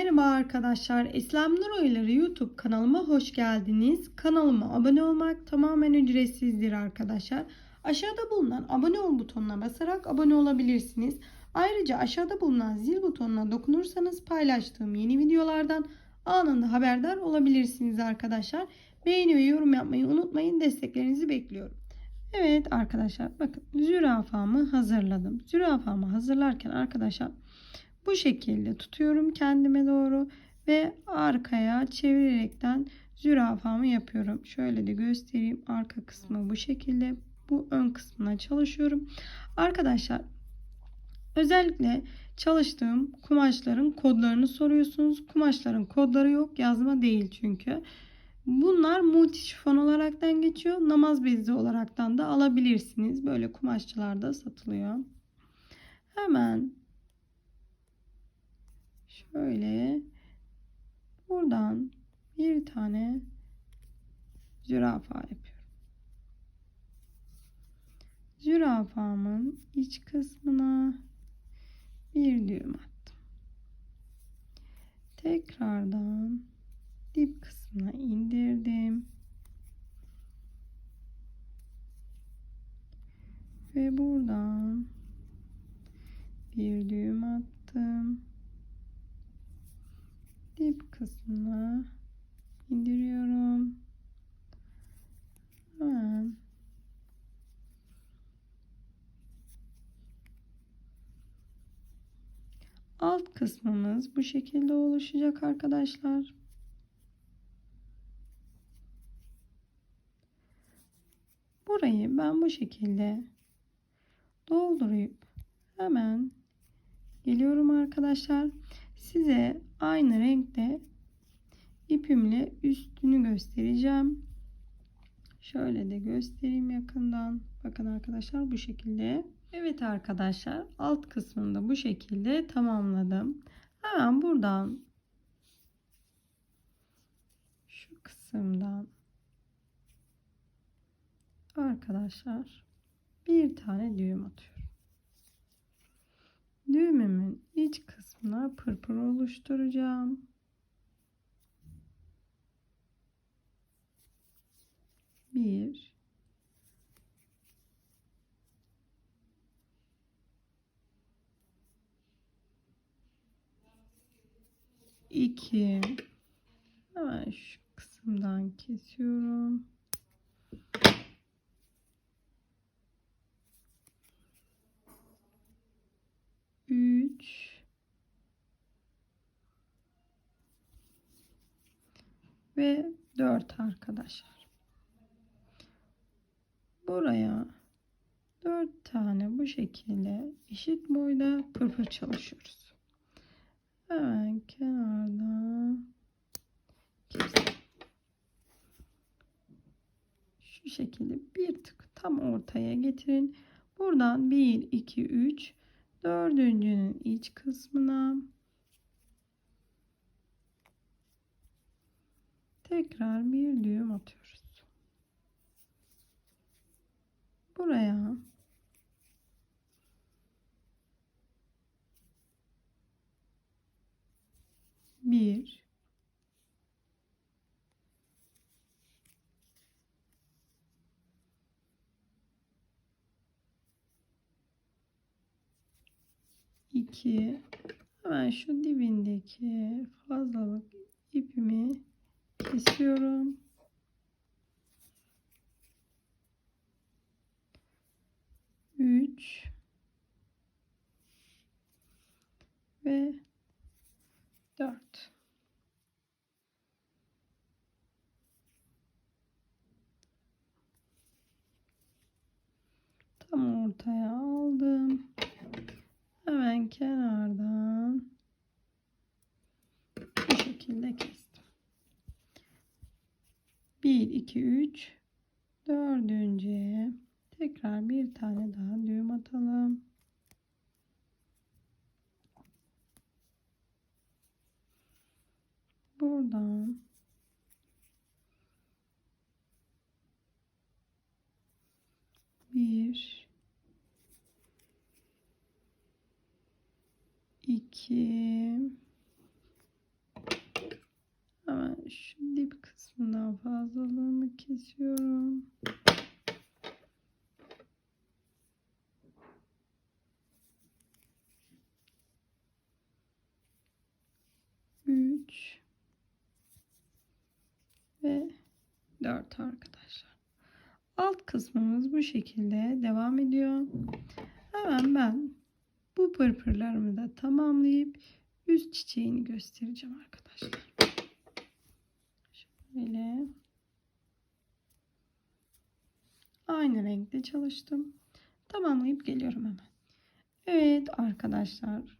Merhaba arkadaşlar. İslam Nur Oyları YouTube kanalıma hoş geldiniz. Kanalıma abone olmak tamamen ücretsizdir arkadaşlar. Aşağıda bulunan abone ol butonuna basarak abone olabilirsiniz. Ayrıca aşağıda bulunan zil butonuna dokunursanız paylaştığım yeni videolardan anında haberdar olabilirsiniz arkadaşlar. Beğeni ve yorum yapmayı unutmayın. Desteklerinizi bekliyorum. Evet arkadaşlar bakın zürafamı hazırladım. Zürafamı hazırlarken arkadaşlar bu şekilde tutuyorum kendime doğru ve arkaya çevirerekten zürafamı yapıyorum. Şöyle de göstereyim. Arka kısmı bu şekilde. Bu ön kısmına çalışıyorum. Arkadaşlar özellikle çalıştığım kumaşların kodlarını soruyorsunuz. Kumaşların kodları yok. Yazma değil çünkü. Bunlar multi şifon olaraktan geçiyor. Namaz bezi olaraktan da alabilirsiniz. Böyle kumaşçılarda satılıyor. Hemen şöyle buradan bir tane zürafa yapıyorum. Zürafamın iç kısmına bir düğüm attım. Tekrardan dip kısmına indirdim. Ve buradan bir düğüm attım. Dip kısmına indiriyorum. Hemen alt kısmımız bu şekilde oluşacak arkadaşlar. Burayı ben bu şekilde doldurup hemen geliyorum arkadaşlar. Size aynı renkte ipimle üstünü göstereceğim. Şöyle de göstereyim yakından. Bakın arkadaşlar bu şekilde. Evet arkadaşlar alt kısmında bu şekilde tamamladım. Hemen buradan şu kısımdan arkadaşlar bir tane düğüm atıyorum. Düğümümün iç kısmına pırpır oluşturacağım. Bir iki hemen şu kısımdan kesiyorum. 3 ve 4 arkadaşlar. Buraya 4 tane bu şekilde eşit boyda pırpır çalışıyoruz. Hemen kenardan kesin. Şu şekilde bir tık tam ortaya getirin. Buradan 1 2 3 dördüncünün iç kısmına tekrar bir düğüm atıyoruz. Buraya. Bir. İki. Hemen şu dibindeki fazlalık ipimi kesiyorum. Üç ve dört. Tam ortaya aldım hemen kenardan bu şekilde kestim. 1 2 3 dördüncüye tekrar bir tane daha düğüm atalım. Buradan. Bir. 2 Şimdi bir kısmından fazlalığımı kesiyorum. Üç ve dört arkadaşlar. Alt kısmımız bu şekilde devam ediyor. Hemen ben bu pırpırlarımı da tamamlayıp üst çiçeğini göstereceğim arkadaşlar. Şöyle aynı renkte çalıştım. Tamamlayıp geliyorum hemen. Evet arkadaşlar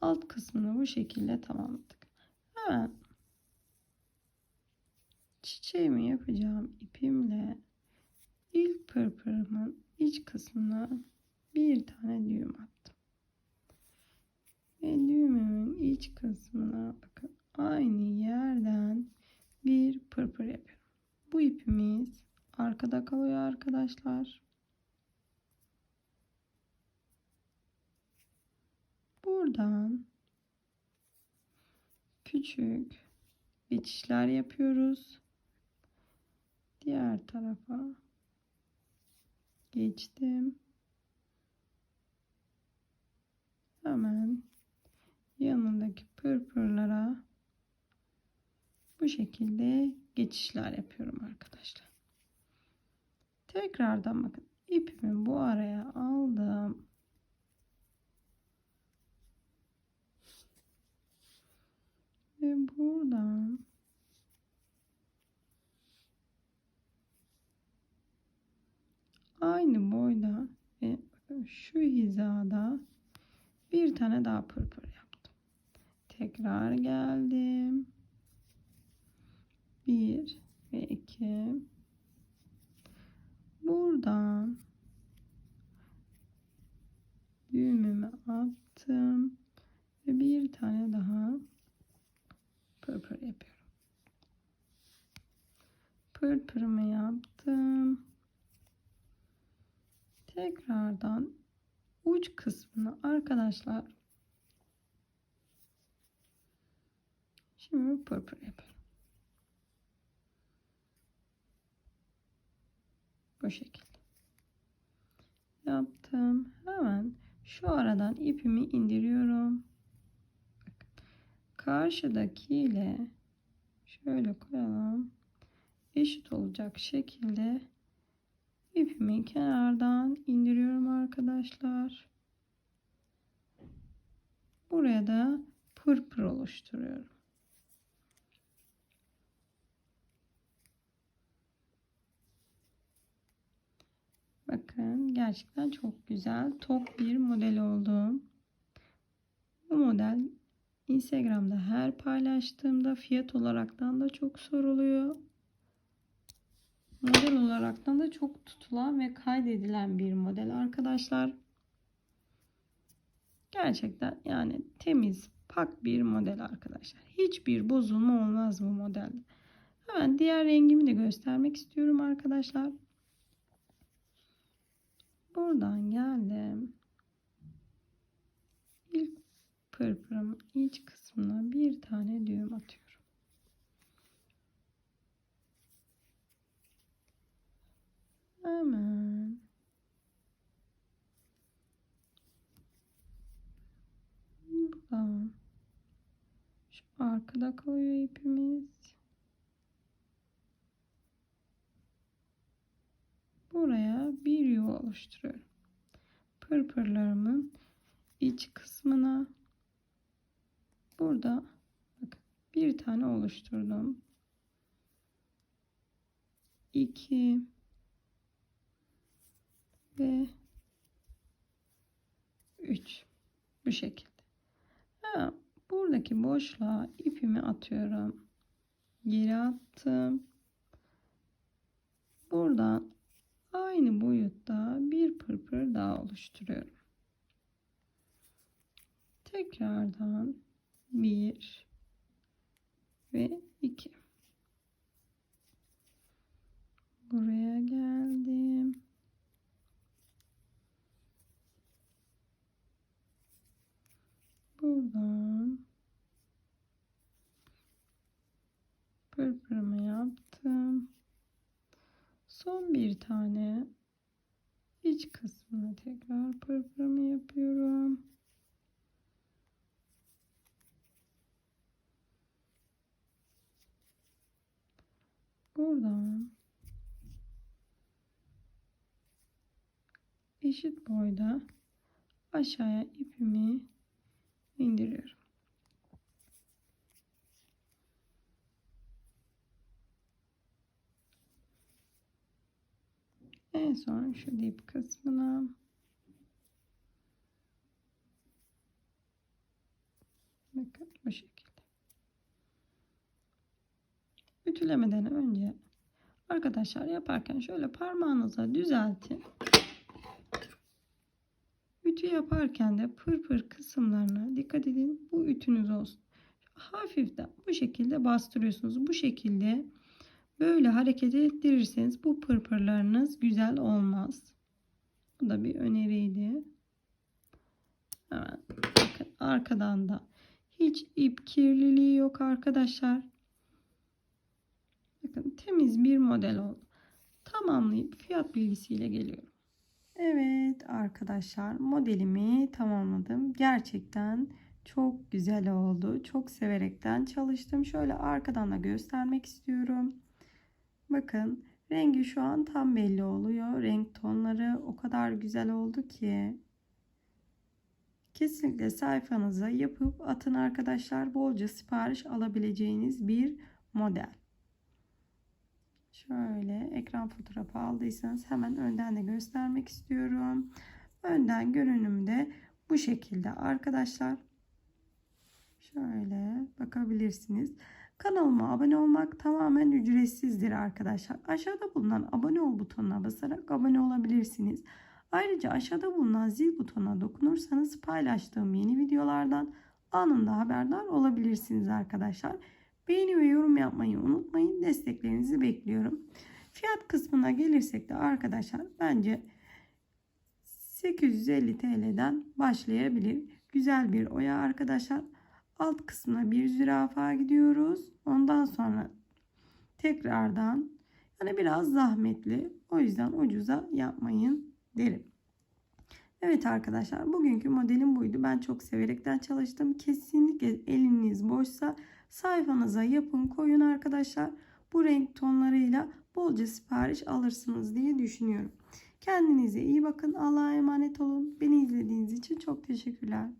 alt kısmını bu şekilde tamamladık. Hemen çiçeğimi yapacağım ipimle ilk pırpırımın iç kısmına bir tane düğüm attım. Ve düğümümün iç kısmına bakın aynı yerden bir pırpır yapıyorum. Bu ipimiz arkada kalıyor arkadaşlar. Buradan küçük geçişler yapıyoruz. Diğer tarafa geçtim. Hemen yanındaki pırpırlara bu şekilde geçişler yapıyorum arkadaşlar. Tekrardan bakın ipimi bu araya aldım. Ve buradan aynı boyda ve şu hizada bir tane daha pırpır yaptım. Tekrar geldim. Bir ve iki. Buradan düğümümü attım ve bir tane daha pırpır yapıyorum. Pırpırımı yaptım. Tekrardan uç kısmını arkadaşlar şimdi pırpır yapıyorum. Bu şekilde. Yaptım. Hemen şu aradan ipimi indiriyorum. Bakın. Karşıdakiyle şöyle koyalım. Eşit olacak şekilde ipimi kenardan indiriyorum arkadaşlar. Buraya da pırpır oluşturuyorum. Bakın gerçekten çok güzel tok bir model oldu. Bu model Instagram'da her paylaştığımda fiyat olaraktan da çok soruluyor. Model olaraktan da çok tutulan ve kaydedilen bir model arkadaşlar. Gerçekten yani temiz, pak bir model arkadaşlar. Hiçbir bozulma olmaz bu modelde. Hemen diğer rengimi de göstermek istiyorum arkadaşlar. Buradan geldim. İlk pırpırımın iç kısmına bir tane düğüm atıyorum. Hemen buradan şu arkada kalıyor ipimiz. Buraya bir yuva oluşturuyorum. Pırpırlarımın iç kısmına burada bakın bir tane oluşturdum. 2 ve 3 bu şekilde. Ha, buradaki boşluğa ipimi atıyorum. Geri attım. Buradan aynı boyutta bir pırpır daha oluşturuyorum. Tekrardan 1 ve 2 buraya geldim. Buradan pırpırımı yaptım. Son bir tane iç kısmına tekrar pırpırımı yapıyorum. Buradan eşit boyda aşağıya ipimi indiriyorum. En son şu dip kısmına bakın bu şekilde. Ütülemeden önce arkadaşlar yaparken şöyle parmağınıza düzeltin. Ütü yaparken de pırpır kısımlarına dikkat edin. Bu ütünüz olsun. Hafiften bu şekilde bastırıyorsunuz. Bu şekilde böyle hareket ettirirseniz bu pırpırlarınız güzel olmaz. Bu da bir öneriydi. Hemen bakın arkadan da hiç ip kirliliği yok arkadaşlar. Bakın temiz bir model oldu. Tamamlayıp fiyat bilgisiyle geliyorum. Evet arkadaşlar modelimi tamamladım. Gerçekten çok güzel oldu. Çok severekten çalıştım. Şöyle arkadan da göstermek istiyorum. Bakın rengi şu an tam belli oluyor. Renk tonları o kadar güzel oldu ki. Kesinlikle sayfanıza yapıp atın arkadaşlar. Bolca sipariş alabileceğiniz bir model. Şöyle ekran fotoğrafı aldıysanız hemen önden de göstermek istiyorum. Önden görünümde bu şekilde arkadaşlar. Şöyle bakabilirsiniz. Kanalıma abone olmak tamamen ücretsizdir arkadaşlar. Aşağıda bulunan abone ol butonuna basarak abone olabilirsiniz. Ayrıca aşağıda bulunan zil butonuna dokunursanız paylaştığım yeni videolardan anında haberdar olabilirsiniz arkadaşlar. Beğeni ve yorum yapmayı unutmayın. Desteklerinizi bekliyorum. Fiyat kısmına gelirsek de arkadaşlar bence 850 TL'den başlayabilir. Güzel bir oya arkadaşlar. Alt kısmına bir zürafa gidiyoruz. Ondan sonra tekrardan yani biraz zahmetli. O yüzden ucuza yapmayın derim. Evet arkadaşlar bugünkü modelim buydu. Ben çok severekten çalıştım. Kesinlikle eliniz boşsa sayfanıza yapın koyun arkadaşlar. Bu renk tonlarıyla bolca sipariş alırsınız diye düşünüyorum. Kendinize iyi bakın. Allah'a emanet olun. Beni izlediğiniz için çok teşekkürler.